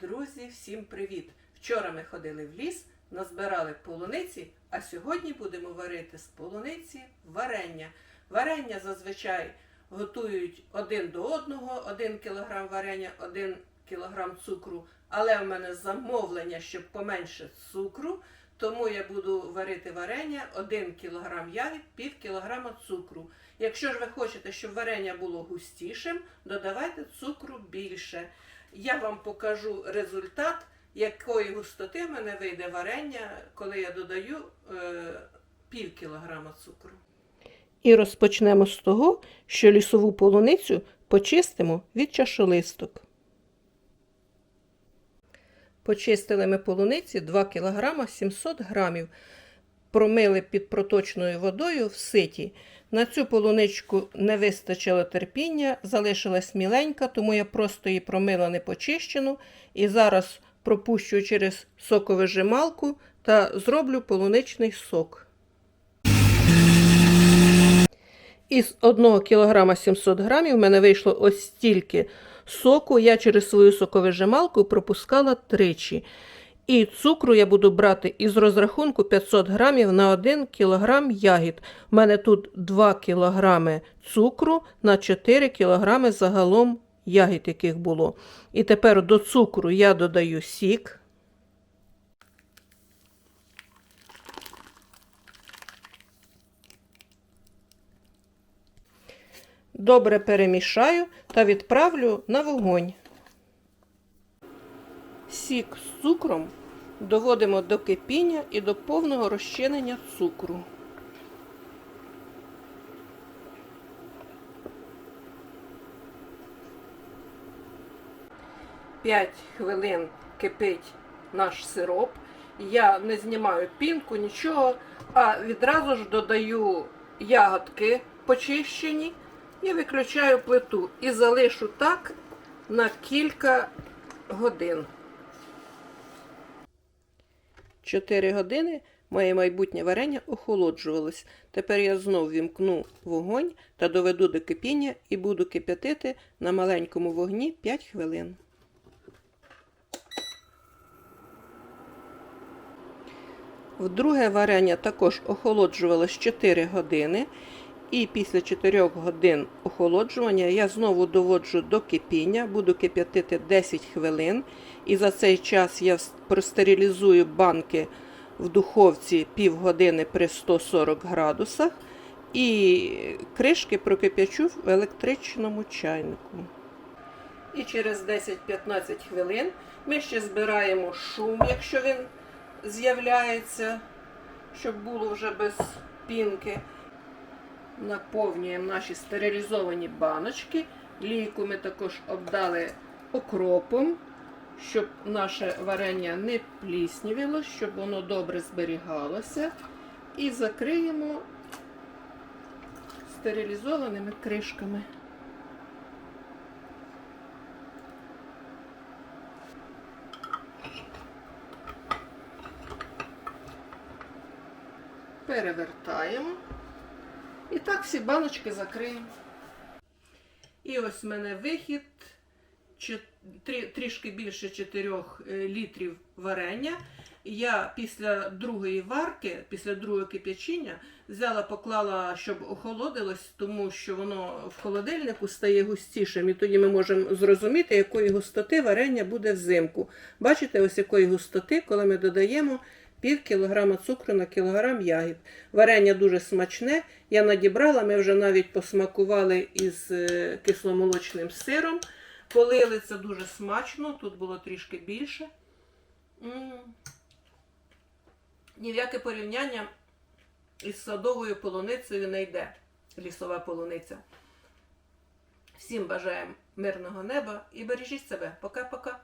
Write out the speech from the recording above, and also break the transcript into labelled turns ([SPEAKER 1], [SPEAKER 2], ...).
[SPEAKER 1] Друзі, всім привіт! Вчора ми ходили в ліс, назбирали полуниці, а сьогодні будемо варити з полуниці варення. Варення зазвичай готують один до одного, 1 кг варення, 1 кг цукру. Але в мене замовлення, щоб поменше цукру, тому я буду варити варення 1 кг ягід, пів кілограма цукру. Якщо ж ви хочете, щоб варення було густішим, додавайте цукру більше. Я вам покажу результат, якої густоти в мене вийде варення, коли я додаю е, пів кілограма цукру. І розпочнемо з того, що лісову полуницю почистимо від чашолисток. Почистили ми полуниці 2 кг 700 грамів. Промили під проточною водою в ситі. На цю полуничку не вистачило терпіння, залишилась міленька, тому я просто її промила непочищену і зараз пропущу через соковижималку та зроблю полуничний сок. Із 1 кг 700 грамів в мене вийшло ось стільки соку. Я через свою соковижималку пропускала тричі. І цукру я буду брати із розрахунку 500 грамів на 1 кг ягід. У мене тут 2 кг цукру на 4 кг загалом ягід, яких було. І тепер до цукру я додаю сік. Добре перемішаю та відправлю на вогонь. Сік з цукром доводимо до кипіння і до повного розчинення цукру. П'ять хвилин кипить наш сироп. Я не знімаю пінку, нічого, а відразу ж додаю ягодки почищені і виключаю плиту. І залишу так на кілька годин. 4 години моє майбутнє варення охолоджувалось. Тепер я знов вімкну вогонь та доведу до кипіння і буду кип'ятити на маленькому вогні 5 хвилин. Вдруге варення також охолоджувалось 4 години. І після 4 годин охолоджування я знову доводжу до кипіння, буду кип'ятити 10 хвилин. І за цей час я простерилізую банки в духовці півгодини при 140 градусах. І кришки прокип'ячу в електричному чайнику. І через 10-15 хвилин ми ще збираємо шум, якщо він з'являється, щоб було вже без пінки. Наповнюємо наші стерилізовані баночки. Лійку ми також обдали окропом, щоб наше варення не пліснівіло, щоб воно добре зберігалося. І закриємо стерилізованими кришками. Перевертаємо. І так всі баночки закриємо. І ось в мене вихід трішки більше 4 літрів варення. Я після другої варки, після другого кип'ячіння, взяла, поклала, щоб охолодилось, тому що воно в холодильнику стає густішим. І тоді ми можемо зрозуміти, якої густоти варення буде взимку. Бачите, ось якої густоти, коли ми додаємо пів кілограма цукру на кілограм ягід. Варення дуже смачне. Я надібрала, ми вже навіть посмакували із е, кисломолочним сиром. Полили це дуже смачно, тут було трішки більше. М. Ні в яке порівняння із садовою полуницею не йде лісова полуниця. Всім бажаємо мирного неба і бережіть себе. Пока-пока.